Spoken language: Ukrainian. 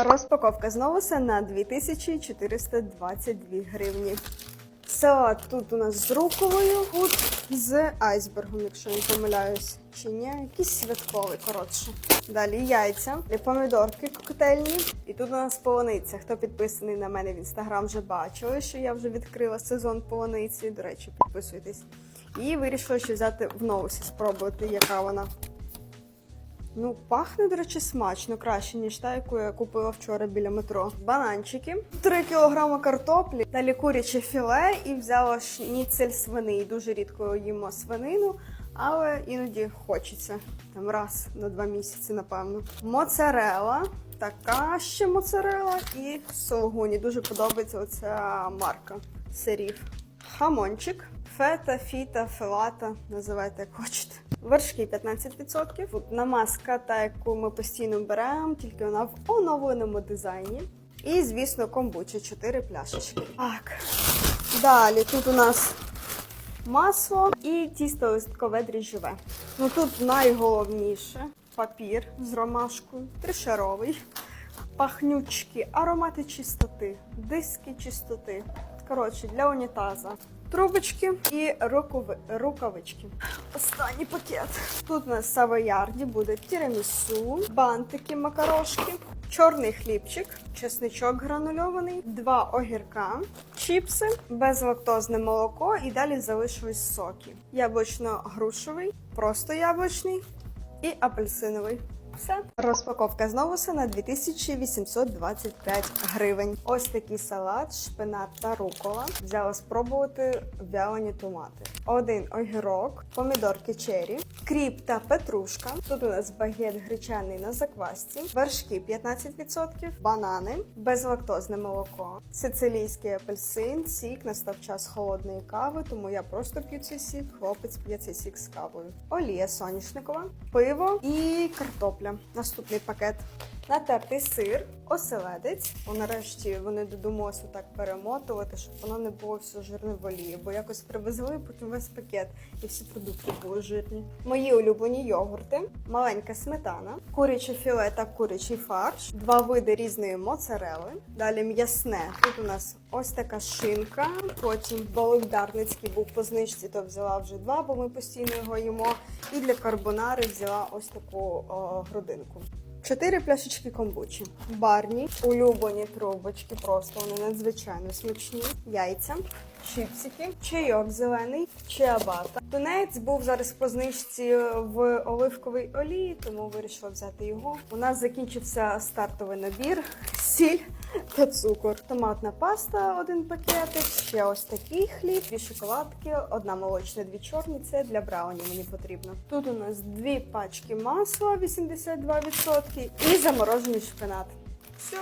Розпаковка з новуса на 2422 гривні. Салат тут у нас з руколою, тут з айсбергом, якщо не помиляюсь. Чи ні, якийсь святковий, коротше. Далі яйця, і помідорки коктейльні. І тут у нас полуниця. Хто підписаний на мене в інстаграм, вже бачили, що я вже відкрила сезон полуниці. До речі, підписуйтесь. І вирішила ще взяти в новусі, спробувати, яка вона. Ну, пахне, до речі, смачно, краще, ніж та, яку я купила вчора біля метро. Бананчики, 3 кг картоплі, далі куряче філе і взяла шніцель свини. Дуже рідко їмо свинину, але іноді хочеться. Там раз на два місяці, напевно. Моцарела. Така ще моцарела і сологуні. Дуже подобається оця марка сирів. Хамончик, фета, фіта, фелата, називайте як хочете. Вершки 15%. Тут намазка, та яку ми постійно беремо, тільки вона в оновленому дизайні. І, звісно, комбуча 4 пляшечки. Так. Далі тут у нас масло і тісто листкове дріжджове. Ну тут найголовніше папір з ромашкою, тришаровий, пахнючки, аромати чистоти, диски чистоти. Коротше, для унітаза. Трубочки і рукави, рукавички. Останній пакет. Тут у нас савоярді буде тірамісу, бантики, макарошки, чорний хлібчик, чесничок гранульований, два огірка, чіпси, безлактозне молоко і далі залишились соки. Яблучно-грушевий, просто яблучний і апельсиновий. Все. Розпаковка з на 2825 гривень. Ось такий салат, шпинат та рукола. Взяла спробувати вялені томати. Один огірок, помідорки чері, кріп та петрушка. Тут у нас багет гречаний на заквасці, вершки 15%, банани, безлактозне молоко, сицилійський апельсин, сік, настав час холодної кави, тому я просто п'ю цей сік, хлопець п'є цей сік з кавою. Олія соняшникова, пиво і картопля. Наступний пакет. Натертий сир, оселедець. О, нарешті вони додумалися так перемотувати, щоб воно не було все жирне в бо якось привезли потім весь пакет і всі продукти були жирні. Мої улюблені йогурти, маленька сметана, куряче філе та курячий фарш, два види різної моцарели. Далі м'ясне. Тут у нас ось така шинка. Потім Дарницький був по знижці, то взяла вже два, бо ми постійно його їмо. І для карбонари взяла ось таку о, грудинку. Чотири пляшечки комбучі. Барні, улюблені трубочки, просто вони надзвичайно смачні. Яйця, чіпсики, чайок зелений, чиабата. Тунець був зараз по знижці в оливковій олії, тому вирішила взяти його. У нас закінчився стартовий набір, сіль та цукор. Томатна паста, один пакетик, ще ось такий хліб, дві шоколадки, одна молочна, дві чорні. Це для брауні мені потрібно. Тут у нас дві пачки масла, 82%, і заморожений шпинат. Все.